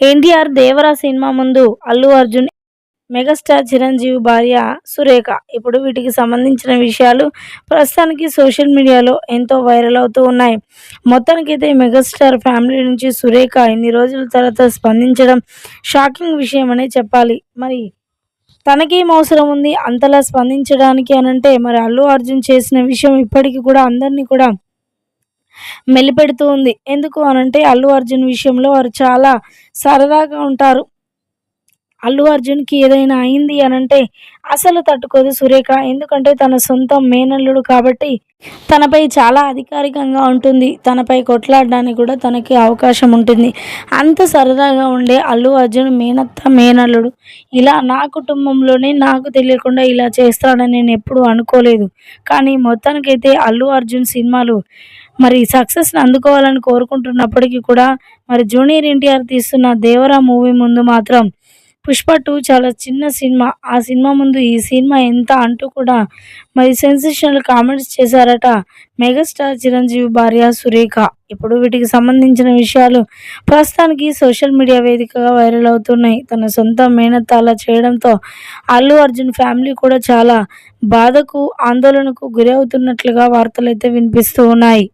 NTR Devara cinema ముందు Allu Arjun megastar Chiranjeevi భార్య సురేఖ. ఇప్పుడు వీటికి సంబంధించిన విషయాలు ప్రస్తుతానికి సోషల్ మీడియాలో ఎంతో వైరల్ అవుతూ ఉన్నాయి. మొత్తానికైతే మెగాస్టార్ ఫ్యామిలీ నుంచి సురేఖ ఇన్ని రోజుల తర్వాత స్పందించడం షాకింగ్ విషయం అనే చెప్పాలి. మరి తనకేం అవసరం ఉంది? అంతలా స్పందించడానికి అనంటే మరి అల్లు అర్జున్ చేసిన విషయం ఇప్పటికీ కూడా అందరినీ కూడా మెలిపెడుతూ ఉంది. ఎందుకు అనంటే అల్లు అర్జున్ విషయంలో వారు చాలా సరదాగా ఉంటారు. అల్లు అర్జున్కి ఏదైనా అయింది అనంటే అసలు తట్టుకోదు సురేఖ. ఎందుకంటే తన సొంత మేనల్లుడు కాబట్టి తనపై చాలా అధికారికంగా ఉంటుంది. తనపై కొట్లాడడానికి కూడా తనకి అవకాశం ఉంటుంది. అంత సరదాగా ఉండే అల్లు అర్జున్ మేనత్త మేనల్లుడు ఇలా నా కుటుంబంలోనే నాకు తెలియకుండా ఇలా చేస్తాడని నేను ఎప్పుడూ అనుకోలేదు. కానీ మొత్తానికైతే అల్లు అర్జున్ సినిమాలు మరి సక్సెస్ని అందుకోవాలని కోరుకుంటున్నప్పటికీ కూడా మరి జూనియర్ ఎన్టీఆర్ తీస్తున్న దేవరా మూవీ ముందు మాత్రం పుష్ప టూ చాలా చిన్న సినిమా. ఆ సినిమా ముందు ఈ సినిమా ఎంత అంటూ కూడా మరి సెన్సేషనల్ కామెంట్స్ చేశారట మెగాస్టార్ చిరంజీవి భార్య సురేఖ. ఇప్పుడు వీటికి సంబంధించిన విషయాలు ప్రస్తుతానికి సోషల్ మీడియా వేదికగా వైరల్ అవుతున్నాయి. తన సొంత మేనత్ అలా చేయడంతో అల్లు అర్జున్ ఫ్యామిలీ కూడా చాలా బాధకు ఆందోళనకు గురి అవుతున్నట్లుగా వార్తలు అయితే వినిపిస్తూ ఉన్నాయి.